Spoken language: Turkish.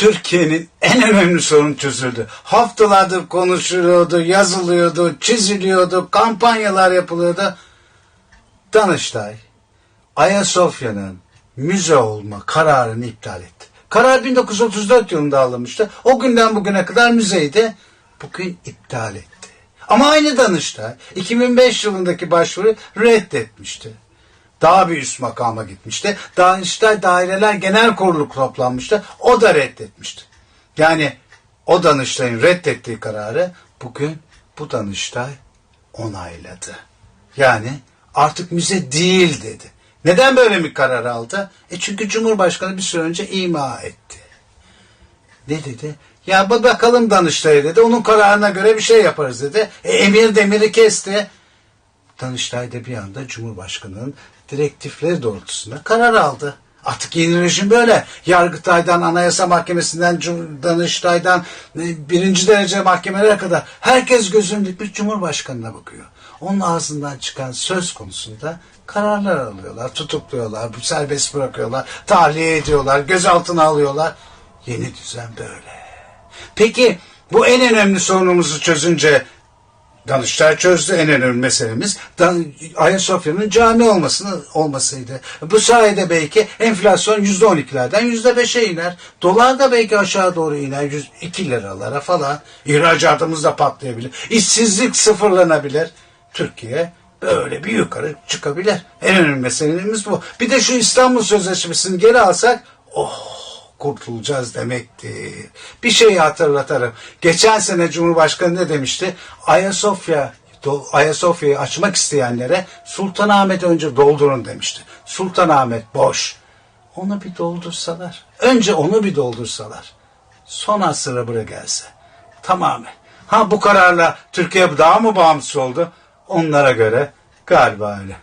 Türkiye'nin en önemli sorunu çözüldü. Haftalardır konuşuluyordu, yazılıyordu, çiziliyordu, kampanyalar yapılıyordu. Danıştay, Ayasofya'nın müze olma kararını iptal etti. Karar 1934 yılında alınmıştı. O günden bugüne kadar müzeydi. Bugün iptal etti. Ama aynı Danıştay 2005 yılındaki başvuru reddetmişti. Daha bir üst makama gitmişti. Danıştay Daireler Genel Kurulu toplanmıştı. O da reddetmişti. Yani o Danıştay'ın reddettiği kararı bugün bu Danıştay onayladı. Yani artık müze değil dedi. Neden böyle bir karar aldı? E çünkü Cumhurbaşkanı bir süre önce ima etti. Ne dedi? Ya bak bakalım Danıştay'a dedi. Onun kararına göre bir şey yaparız dedi. E, emir demiri kesti. Danıştay da bir anda Cumhurbaşkanı'nın direktifleri doğrultusunda karar aldı. Artık yeni rejim böyle. Yargıtay'dan, Anayasa Mahkemesi'nden, Danıştay'dan, e, birinci derece mahkemelere kadar herkes gözünü dikmiş Cumhurbaşkanı'na bakıyor. Onun ağzından çıkan söz konusunda kararlar alıyorlar, tutukluyorlar, serbest bırakıyorlar, tahliye ediyorlar, gözaltına alıyorlar. Yeni düzen böyle. Peki bu en önemli sorunumuzu çözünce Danıştay çözdü en önemli meselemiz Dan- Ayasofya'nın cami olmasını olmasıydı. Bu sayede belki enflasyon yüzde on ikilerden yüzde beşe iner. Dolar da belki aşağı doğru iner. Yüz, iki liralara falan. İhracatımız da patlayabilir. İşsizlik sıfırlanabilir. Türkiye böyle bir yukarı çıkabilir. En önemli meselemiz bu. Bir de şu İstanbul Sözleşmesi'ni geri alsak oh kurtulacağız demektir. Bir şeyi hatırlatırım. Geçen sene Cumhurbaşkanı ne demişti? Ayasofya Ayasofya'yı açmak isteyenlere Sultanahmet önce doldurun demişti. Sultanahmet boş. Onu bir doldursalar. Önce onu bir doldursalar. Sonra sıra buraya gelse. Tamamen. Ha bu kararla Türkiye daha mı bağımsız oldu? Onlara göre galiba öyle.